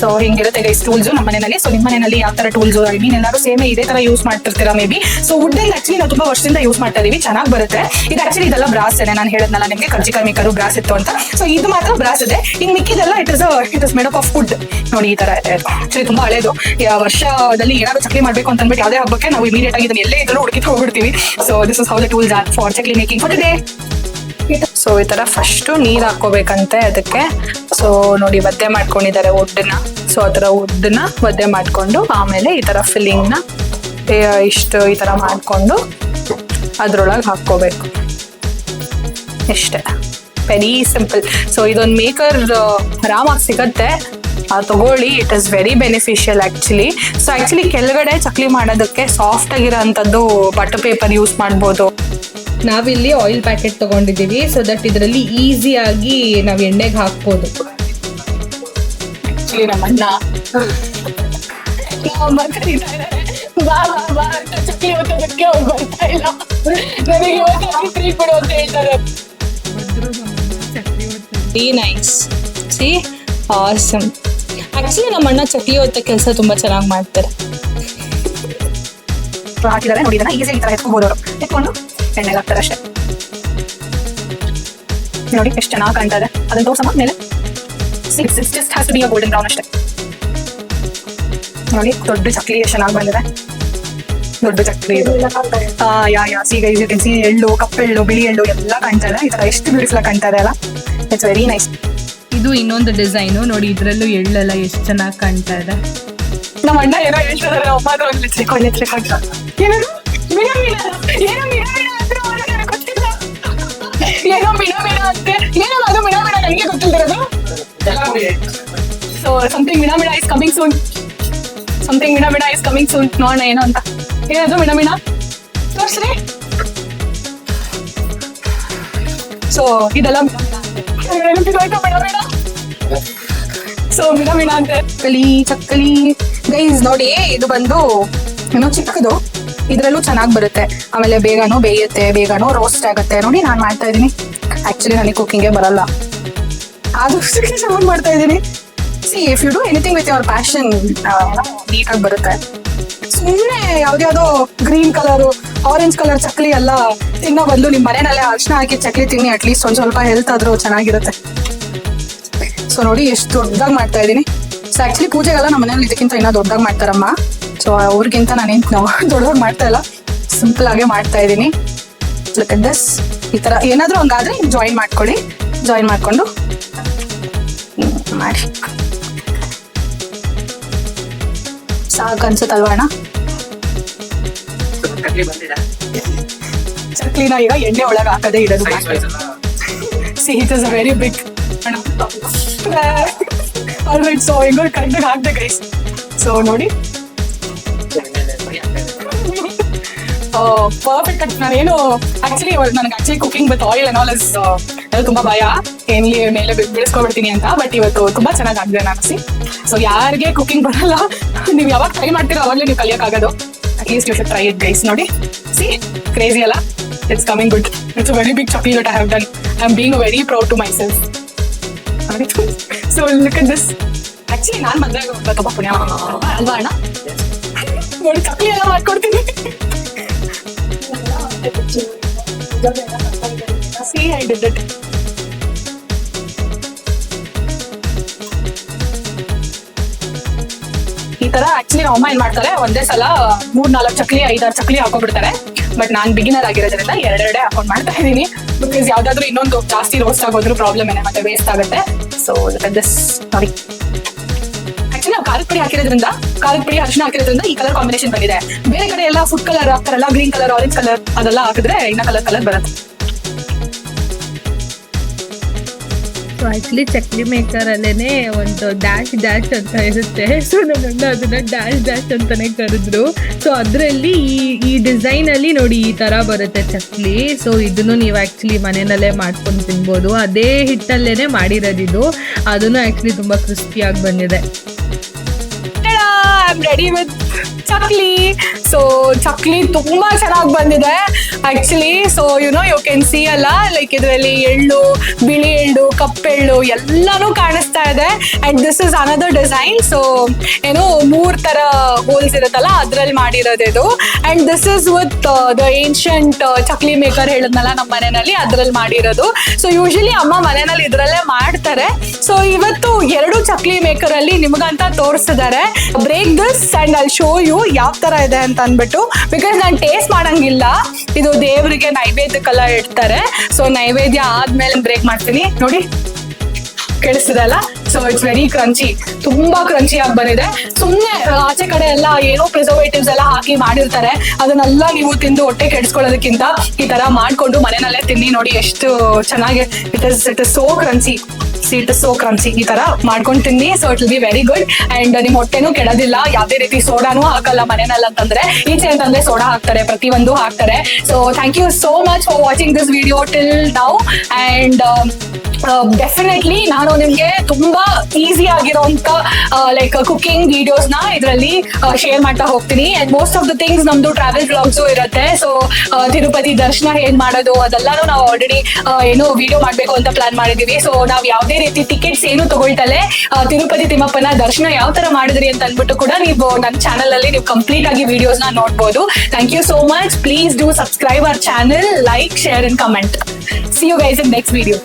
ಸೊ ಹಿಂಗಿರುತ್ತೆ ಗೈಸ್ ಟೂಲ್ಸ್ ನಮ್ಮ ಮನೆಯಲ್ಲಿ. ಸೊ ನಿಮ್ಮ ಮನೆಯಲ್ಲಿ ಯಾವ ತರ ಟೂಲ್ಸ್ ಐ ಮೀನ್ ಏನಾದ್ರು ಸೇಮ್ ಇದೇ ತರ ಯೂಸ್ ಮಾಡ್ತಿರ್ತೀರಾ maybe so wood actually ನಾವು ತುಂಬಾ ವರ್ಷದಿಂದ ಯೂಸ್ ಮಾಡ್ತಾ ಇದೀವಿ, ಚೆನ್ನಾಗಿ ಬರುತ್ತೆ. ಇದು ಆಕ್ಚುಲಿ ಇದೆಲ್ಲ ಬ್ರಾಸ್ ಇದೆ ನಾನು ಹೇಳದ್ನಲ್ಲ ನಿಮಗೆ, ಕರ್ಜಿಕಾಯಿ ಕರ್ಮಿಕರು ಬ್ರಾಸ್ ಇತ್ತು ಅಂತ. ಸೊ ಇದು ಮಾತ್ರ ಬ್ರಾಸ್ ಇದೆ. ಇನ್ ಮಿಕ್ಕಿದೆಲ್ಲ it is it is made of food ನೋಡಿ, ಈ ತರ ಆಕ್ಚುಲಿ ತುಂಬಾ ಹಳೇದು. ವರ್ಷದಲ್ಲಿ ಏನಾದ್ರು ಚಕ್ಲಿ ಮಾಡ್ಬೇಕು ಅಂತ ಅಂದ್ಬಿಟ್ಟು ಯಾವುದೇ ಹಬ್ಬಕ್ಕೆ ನಾವು ಇಮಿಡಿಯೇಟ್ ಆಗಿ ಇದನ್ನ ಎಲ್ಲೇ ಇದ್ರೂ ಹುಡುಕಿ ಹೋಗ್ಬಿಡ್ತೀವಿ so this is how the tools are for chakli making for day so ಈ ತರ ಫಸ್ಟ್ ನೀರ್ ಹಾಕೋಬೇಕಂತೆ ಅದಕ್ಕೆ. ಸೊ ನೋಡಿ ಒದ್ದೆ ಮಾಡ್ಕೊಂಡಿದ್ದಾರೆ ಉಡ್ಡನ್ನ ಸೊ ಆ ತರ ಉಡ್ಡನ್ನ ಒದ್ದೆ ಮಾಡ್ಕೊಂಡು ಆಮೇಲೆ ಈ ತರ ಫಿಲ್ಲಿಂಗ್ನ ಏ, ಇಷ್ಟು ಈ ತರ ಮಾಡ್ಕೊಂಡು ಅದ್ರೊಳಗೆ ಹಾಕೋಬೇಕು ಇಷ್ಟೇ. ವೆರಿ ಸಿಂಪಲ್ ಸೊ ಇದೊಂದು ಮೇಕರ್ ಆರಾಮಾಗಿ ಸಿಗತ್ತೆ. ತಗೊಳ್ಳಿ. It is very beneficial actually so actually ಕೆಳಗಡೆ ಚಕ್ಲಿ ಮಾಡೋದಕ್ಕೆ ಸಾಫ್ಟ್ ಆಗಿರೋ ಅಂಥದ್ದು ಬಟರ್ ಪೇಪರ್ ಯೂಸ್ ಮಾಡ್ಬೋದು. ನಾವಿಲ್ಲಿ ಆಯಿಲ್ ಪ್ಯಾಕೆಟ್ ತಗೊಂಡಿದ್ದೀವಿ. ಸೊ ದಟ್ ಇದರಲ್ಲಿ ಈಸಿಯಾಗಿ ನಾವು ಎಣ್ಣೆಗೆ ಹಾಕ್ಬೋದು. ಚಕ್ಲಿ ಓದೋದಕ್ಕೆ ಅವ್ರು ಬರ್ತಾ ಇಲ್ಲ. ನನಗೆ ತ್ರೀ ಬಿಡು ಅಂತ ಹೇಳ್ತಾರೆ. Very nice see awesome actually ನಮ್ಮ ಅಣ್ಣ ಚಕ್ಲಿ ಹೊತ್ತ ಕೆಲಸ ತುಂಬಾ ಚೆನ್ನಾಗಿ ಮಾಡ್ತಾರೆ. ಹಾಕಿದ್ದಾರೆ ನೋಡಿ ಇದನ್ನ ಈಸಿ ಈ ತರ ಎತ್ಕೋಬಹುದು ಅವರು ಎತ್ಕೊಂಡು ಎಣ್ಣೆಗೆ ಹಾಕ್ತಾರೆ ಅಷ್ಟೇ. ನೋಡಿ ಎಷ್ಟು ಚೆನ್ನಾಗಿ ಕಾಣ್ತಾ ಇದೆ. ಅದನ್ನ ತೋರ್ಸಮ್ಮ ಮೇಲೆ just has to be golden brown ಅಷ್ಟೇ. ನೋಡಿ ದೊಡ್ಡ ಚಕ್ಲಿ ಎಷ್ಟು ಚೆನ್ನಾಗಿ ಬಂದಿದೆ. ದೊಡ್ಡ ಚಕ್ಲಿ ಇದು. ಆ, ಯಾ ಯಾ ಸೀಗ ಇದು ಸಿ ಎಳ್ಳು ಕಪ್ಪೆಳ್ಳು ಬಿಳಿ ಎಳ್ಳು ಎಲ್ಲ ಕಾಣ್ತಾ ಇದೆ. ಈ ತರ ಎಷ್ಟು ಬ್ಯೂಟಿಫುಲ್ ಕಾಣ್ತಾ ಇದೆ ಅಲ್ಲ? ಇಟ್ಸ್ ವೆರಿ ನೈಸ್ ಇದು ಇನ್ನೊಂದು ಡಿಸೈನು ನೋಡಿ, ಇದ್ರಲ್ಲೂ ಎಳ್ಳೆಲ್ಲ ಎಷ್ಟು ಚೆನ್ನಾಗಿ ಕಾಣ್ತಾ ಇದೆ. ನಮ್ಮ ಅಣ್ಣ ಏನೋ ಏನೋ ಅದು ನನಗೆ ಸೊ ಇದೆಲ್ಲ. ಸೊ ಮಿಣ ಮಿಣ ಅಂತ ಚಕ್ಕಲಿ ಚಕ್ಕಲಿ. ಗೈಸ್ ನೋಡಿ, ಇದು ಬಂದು ಏನೋ ಚಿಕ್ಕದು. ಇದ್ರಲ್ಲೂ ಚೆನ್ನಾಗಿ ಬರುತ್ತೆ. ಆಮೇಲೆ ಬೇಗನೂ ಬೇಯುತ್ತೆ, ಬೇಗನೂ ರೋಸ್ಟ್ ಆಗುತ್ತೆ. ನೋಡಿ, ನಾನು ಮಾಡ್ತಾ ಇದ್ದೀನಿ. ಆಕ್ಚುಲಿ ನನಗೆ ಕುಕಿಂಗೇ ಬರಲ್ಲ. ಆದಷ್ಟು ಚೆನ್ನಾಗಿ ಮಾಡ್ತಾ ಇದ್ದೀನಿ. See if you do anything with your passion ನೀಟಾಗಿ ಬರುತ್ತೆ. ಸುಮ್ಮನೆ ಯಾವ್ದ್ಯಾವ್ದೋ green colour orange colour chakli ಎಲ್ಲ ತಿನ್ನೋ ಬಂದು ನಿಮ್ಮ ಮನೆಯಲ್ಲೇ ಅರ್ಶನ ಹಾಕಿ ಚಕ್ಲಿ ತಿನ್ನಿ ಅಟ್ಲೀಸ್ಟ್ ಒಂದ್ ಸ್ವಲ್ಪ ಹೆಲ್ತ್ ಆದ್ರೂ ಚೆನ್ನಾಗಿರುತ್ತೆ. ಸೊ ನೋಡಿ, ಎಷ್ಟು ದೊಡ್ಡದಾಗಿ ಮಾಡ್ತಾ ಇದೀನಿ ಸೊ ಆಕ್ಚುಲಿ ಪೂಜೆಗೆಲ್ಲ ನಮ್ಮ ಮನೇಲಿ ಇದಕ್ಕಿಂತ ಇನ್ನೂ ದೊಡ್ಡದಾಗಿ ಮಾಡ್ತಾರಮ್ಮ. ಸೊ ಅವ್ರಿಗಿಂತ ಏನು ದೊಡ್ಡದಾಗಿ ಮಾಡ್ತಾ ಇಲ್ಲ. ಸಿಂಪಲ್ ಆಗೇ ಮಾಡ್ತಾ ಇದ್ದೀನಿ. ದಿಸ್ ಈ ತರ ಏನಾದ್ರೂ ಹಂಗಾದ್ರೆ ಜಾಯಿನ್ ಮಾಡ್ಕೊಳ್ಳಿ. ಜಾಯಿನ್ ಮಾಡ್ಕೊಂಡು. ಮಾಡಿ. ಸಾಕು ಅನ್ಸುತ್ತಲ್ವಾ ಅಣ್ಣ ಕಟ್ಲಿ ಬಂದಿದೆ ಚಕ್ಲಿನ ಈಗ ಎಣ್ಣೆ ಒಳಗೆ ಹಾಕದೇ ಇರೋದು ಸೈಜ್ ವೈಸ್ ಎಲ್ಲ see it is a very big alright so ಹೆಂಗೋ ಕರೆಕ್ಟಾಗಿ ಹಾಕ್ದೆ ಗೈಸ್ ಸೊ ನೋಡಿ. ಬರೀ ಆಗ್ತಾ ಇದೆ ಪರ್ಫೆಕ್ಟ್ ಆಗಿ ನಾನೇನು ಆಕ್ಚುಲಿ ನನಗೆ actually cooking with oil and all is ತುಂಬಾ ಭಯ. ಏನ್ಲಿ ಮೇಲೆ ಬಿ- ಬಿಡಿಸ್ಕೊಬಿಡ್ತೀನಿ ಅಂತ. ಬಟ್ ಇವತ್ತು ತುಂಬಾ ಚೆನ್ನಾಗಿ ಆಗಿದೆ ನಾನು ಸಿ ಸೊ ಯಾರಿಗೆ ಕುಕಿಂಗ್ ಬರಲ್ಲ ನೀವು ಯಾವಾಗ ಟ್ರೈ ಮಾಡ್ತೀರೋ ಅವಾಗಲೇ ನೀವು ಕಲಿಯೋಕ್ಕಾಗೋದು. At least you should try it guys ನೋಡಿ. ಸಿ ಕ್ರೇಜಿ ಅಲ್ಲ? It's coming good it's very big chakli that I have done I am being very proud to myself so look at this actually ನಾನು ಮದುವೆ ತುಂಬಾ ಪುಣ್ಯ. ಮಾಡ್ಕೊಂಡೆ ಅಲ್ವಾ ಅಣ್ಣ? ನೋಡಿ ಚಕ್ಲಿ ಎಲ್ಲ ಮಾಡ್ಕೊಡ್ತೀನಿ. See, I did it. ಈ ತರ ಆಕ್ಚುಲಿ ನಮ್ಮ ಅಮ್ಮ ಏನ್ ಮಾಡ್ತಾರೆ, ಒಂದೇ ಸಲ ಮೂರ್ ನಾಲ್ಕು ಚಕ್ಲಿ, ಐದಾರು ಚಕ್ಲಿ ಹಾಕೊಂಡ್ಬಿಡ್ತಾರೆ. ಬಟ್ ನಾನ್ ಬಿಗಿನರ್ ಆಗಿರೋದ್ರಿಂದ ಎರಡೆರಡೆ ಹಾಕೊಂಡ್ ಮಾಡ್ತಾ ಇದೀನಿ. ಬಿಕಾಸ್ ಯಾವ್ದಾದ್ರು ಇನ್ನೊಂದು ಜಾಸ್ತಿ ರೋಸ್ಟ್ ಆಗೋದ್ರು ಪ್ರಾಬ್ಲಮ್ ಏನೇ, ಮತ್ತೆ ವೇಸ್ಟ್ ಆಗುತ್ತೆ. ಸೊ ದಿಸ್ ನೋಡಿ. ಆಕ್ಚುಲಿ ನಾವು ಪುಡಿ ಹಾಕಿರೋದ್ರಿಂದ, ಖಾರದ ಪುಡಿ ಅರಿಶಿನ ಹಾಕಿರೋದ್ರಿಂದ ಈ ಕಲರ್ ಕಾಂಬಿನೇಷನ್ ಬಂದಿದೆ. ಬೇರೆ ಕಡೆ ಎಲ್ಲ ಫುಡ್ ಕಲರ್ ಹಾಕ್ತಾರಲ್ಲ ಗ್ರೀನ್ ಕಲರ್ ಆರೆಂಜ್ ಕಲರ್ ಅದೆಲ್ಲ ಹಾಕಿದ್ರೆ ಇನ್ನ ಕಲರ್ ಕಲರ್ ಬರುತ್ತೆ. ಸೊ ಆಕ್ಚುಲಿ ಚಕ್ಲಿ ಮೇಕರ್ ಅಲ್ಲೇನೆ ಒಂದು ಡ್ಯಾಶ್ ಡ್ಯಾಶ್ ಅಂತ ಇರುತ್ತೆ. ಸೊ ನನ್ನ ಅದನ್ನ ಡ್ಯಾಶ್ ಡ್ಯಾಶ್ ಅಂತಾನೆ ಕರೆದ್ರು. ಸೊ ಅದರಲ್ಲಿ ಈ ಈ ಡಿಸೈನ್ ಅಲ್ಲಿ ನೋಡಿ ಈ ತರ ಬರುತ್ತೆ ಚಕ್ಲಿ. ಸೊ ಇದನ್ನು ನೀವು ಆಕ್ಚುಲಿ ಮನೆಯಲ್ಲೇ ಮಾಡ್ಕೊಂಡು ತಿನ್ಬೋದು. ಅದೇ ಹಿಟ್ಟಲ್ಲೇನೆ ಮಾಡಿರೋದಿದು ಅದನ್ನು ಆಕ್ಚುಲಿ ತುಂಬಾ ಕ್ರಿಸ್ಪಿಯಾಗಿ ಬಂದಿದೆ. Ready with chakli. So chakli ತುಂಬಾ ಚೆನ್ನಾಗಿ ಬಂದಿದೆ. Actually so you know you can see ಅಲ್ಲ ಲೈಕ್ ಇದರಲ್ಲಿ ಎಳ್ಳು ಬಿಳಿ ಎಳ್ಳು ಕಪ್ಪೆಳ್ಳು ಎಲ್ಲಾನು ಕಾಣಿಸ್ತಾ ಇದೆ. And this is another design so ಏನೋ ಮೂರ್ ತರ ಹೋಲ್ಸ್ ಇರುತ್ತಲ್ಲ, ಅದ್ರಲ್ಲಿ ಮಾಡಿರೋದು ಇದು. And this is with the ancient chakli maker ಹೇಳಿದ್ನಲ್ಲ ನಮ್ಮ ಮನೆಯಲ್ಲಿ, ಅದ್ರಲ್ಲಿ ಮಾಡಿರೋದು. ಸೊ ಯೂಶಲಿ ಅಮ್ಮ ಮನೆಯಲ್ಲಿ ಇದ್ರಲ್ಲೇ ಮಾಡ್ತಾರೆ. ಸೊ ಇವತ್ತು ಎರಡು ಚಕ್ಲಿ ಮೇಕರ್ ಅಲ್ಲಿ ನಿಮಗಂತ ತೋರಿಸಿದ್ದಾರೆ. ಬ್ರೇಕ್ ದಿಸ್ ಅಂಡ್ ಅಲ್ಲಿ ಶೋ ಯು ಯಾವ ತರ ಇದೆ ಅಂತ ಅಂದ್ಬಿಟ್ಟು. ಬಿಕಾಸ್ ನಾನು ಟೇಸ್ಟ್ ಮಾಡಂಗಿಲ್ಲ. ಇದು ದೇವರಿಗೆ ನೈವೇದ್ಯಕ್ಕೆಲ್ಲ ಇಡ್ತಾರೆ. ಸೊ ನೈವೇದ್ಯ ಆದ್ಮೇಲೆ ಬ್ರೇಕ್ ಮಾಡ್ತೀನಿ. ನೋಡಿ ಕೇಳಿಸ್ತಿದೆ ಸೊ ಇಟ್ಸ್ ವೆರಿ ಕ್ರಂಚಿ ತುಂಬಾ ಕ್ರಂಚಿ ಆಗಿ ಬಂದಿದೆ. ಸುಮ್ಮನೆ ಆಚೆ ಕಡೆ ಎಲ್ಲ ಏನೋ ಪ್ರಿಸರ್ವೇಟಿವ್ಸ್ ಎಲ್ಲ ಹಾಕಿ ಮಾಡಿರ್ತಾರೆ. ಅದನ್ನೆಲ್ಲ ನೀವು ತಿಂದು ಹೊಟ್ಟೆ ಕೆಡಿಸ್ಕೊಳ್ಳೋದಕ್ಕಿಂತ ಈ ತರ ಮಾಡ್ಕೊಂಡು ಮನೆಯಲ್ಲೇ ತಿನ್ನಿ ನೋಡಿ ಎಷ್ಟು ಚೆನ್ನಾಗಿ. It is it is so crunchy it so so crunchy ಈ ತರ ಮಾಡ್ಕೊಂಡು ತಿನ್ನಿ. So it will be very good and ನಿಮ್ ಹೊಟ್ಟೆನೂ ಕೆಡೋದಿಲ್ಲ. ಯಾವ್ದೇ ರೀತಿ ಸೋಡಾನು ಹಾಕಲ್ಲ ಮನೇನಲ್ಲ ಅಂತಂದ್ರೆ. ಈಚೆ ಅಂತಂದ್ರೆ ಸೋಡಾ ಹಾಕ್ತಾರೆ, ಪ್ರತಿಯೊಂದು ಹಾಕ್ತಾರೆ. So thank you so much for watching this video till now and definitely ನಾನು ನಿಮ್ಗೆ ತುಂಬಾ ಈಸಿ ಆಗಿರೋಂತ ಲೈಕ್ ಕುಕಿಂಗ್ ವಿಡಿಯೋಸ್ನ ಇದರಲ್ಲಿ ಶೇರ್ ಮಾಡ್ತಾ ಹೋಗ್ತೀನಿ. And most of the things ನಮ್ದು ಟ್ರಾವೆಲ್ ಬ್ಲಾಗ್ಸ್ ಇರುತ್ತೆ. ಸೊ ತಿರುಪತಿ ದರ್ಶನ ಏನ್ ಮಾಡೋದು, ಅದೆಲ್ಲಾನು ನಾವು ಆಲ್ರೆಡಿ ಏನು ವಿಡಿಯೋ ಮಾಡ್ಬೇಕು ಅಂತ ಪ್ಲಾನ್ ಮಾಡಿದೀವಿ. ಸೊ ನಾವ್ ಯಾವ್ದೇ ರೀತಿ ಟಿಕೆಟ್ಸ್ ಏನು ತಗೊಳ್ತಲೇ ತಿರುಪತಿ ತಿಮ್ಮಪ್ಪನ ದರ್ಶನ ಯಾವ ತರ ಮಾಡಿದ್ರಿ ಅಂತ ಅಂದ್ಬಿಟ್ಟು ಕೂಡ ನೀವು ನನ್ನ ಚಾನಲ್ ಅಲ್ಲಿ ನೀವು ಕಂಪ್ಲೀಟ್ ಆಗಿ ವಿಡಿಯೋಸ್ನ ನೋಡ್ಬೋದು. Thank you so much please do subscribe our channel like share and comment see you guys in next video